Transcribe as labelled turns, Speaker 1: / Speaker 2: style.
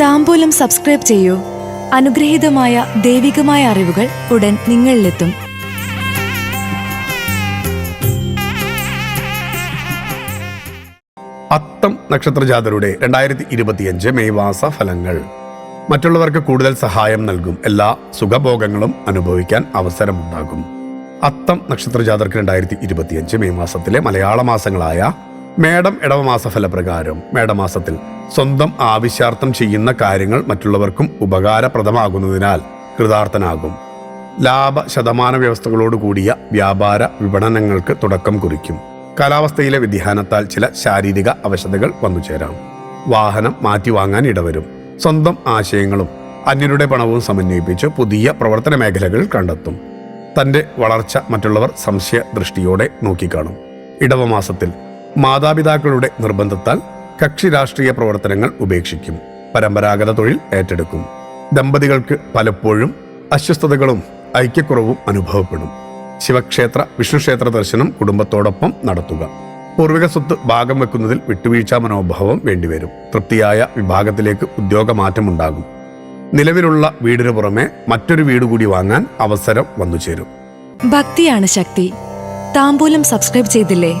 Speaker 1: താമ്പൂലം subscribe ചെയ്യൂ. അനുഗ്രഹീതമായ ദൈവികമായ അറിവുകൾ ഉടൻ നിങ്ങളിലെത്തും.
Speaker 2: അത്തം നക്ഷത്രജാതരുടെ രണ്ടായിരത്തി ഇരുപത്തിയഞ്ച് മെയ് മാസ ഫലങ്ങൾ. മറ്റുള്ളവർക്ക് കൂടുതൽ സഹായം നൽകും. എല്ലാ സുഖഭോഗങ്ങളും അനുഭവിക്കാൻ അവസരമുണ്ടാകും. അത്തം നക്ഷത്രജാതർക്ക് രണ്ടായിരത്തി ഇരുപത്തിയഞ്ച് മെയ് മാസത്തിലെ മലയാള മാസങ്ങളായ മേടം ഇടവമാസ ഫലപ്രകാരം മേടമാസത്തിൽ സ്വന്തം ആവശ്യാർത്ഥം ചെയ്യുന്ന കാര്യങ്ങൾ മറ്റുള്ളവർക്കും ഉപകാരപ്രദമാകുന്നതിനാൽ കൃതാർത്ഥനാകും. ലാഭ ശതമാന വ്യവസ്ഥകളോട് കൂടിയ വ്യാപാര വിപണനങ്ങൾക്ക് തുടക്കം കുറിക്കും. കാലാവസ്ഥയിലെ വ്യതിയാനത്താൽ ചില ശാരീരിക അവശതകൾ വന്നു ചേരാം. വാഹനം മാറ്റി വാങ്ങാൻ ഇടവരും. സ്വന്തം ആശയങ്ങളും അന്യരുടെ പണവും സമന്വയിപ്പിച്ച് പുതിയ പ്രവർത്തന മേഖലകൾ കണ്ടെത്തും. തന്റെ വളർച്ച മറ്റുള്ളവർ സംശയ ദൃഷ്ടിയോടെ നോക്കിക്കാണും. ഇടവമാസത്തിൽ മാതാപിതാക്കളുടെ നിർബന്ധത്താൽ കക്ഷി രാഷ്ട്രീയ പ്രവർത്തനങ്ങൾ ഉപേക്ഷിക്കും. പരമ്പരാഗത തൊഴിൽ ഏറ്റെടുക്കും. ദമ്പതികൾക്ക് പലപ്പോഴും അസ്വസ്ഥതകളും ഐക്യക്കുറവും അനുഭവപ്പെടും. ശിവക്ഷേത്ര വിഷ്ണുക്ഷേത്ര ദർശനം കുടുംബത്തോടൊപ്പം നടത്തുക. പൂർവിക സ്വത്ത് ഭാഗം വെക്കുന്നതിൽ വിട്ടുവീഴ്ച മനോഭാവം വേണ്ടിവരും. തൃപ്തിയായ വിഭാഗത്തിലേക്ക് ഉദ്യോഗമാറ്റമുണ്ടാകും. നിലവിലുള്ള വീടിനു പുറമെ മറ്റൊരു വീട് കൂടി വാങ്ങാൻ അവസരം വന്നു ചേരും
Speaker 1: ഭക്തിയാണ് ശക്തി. താമ്പൂലം സബ്സ്ക്രൈബ് ചെയ്തില്ലേ?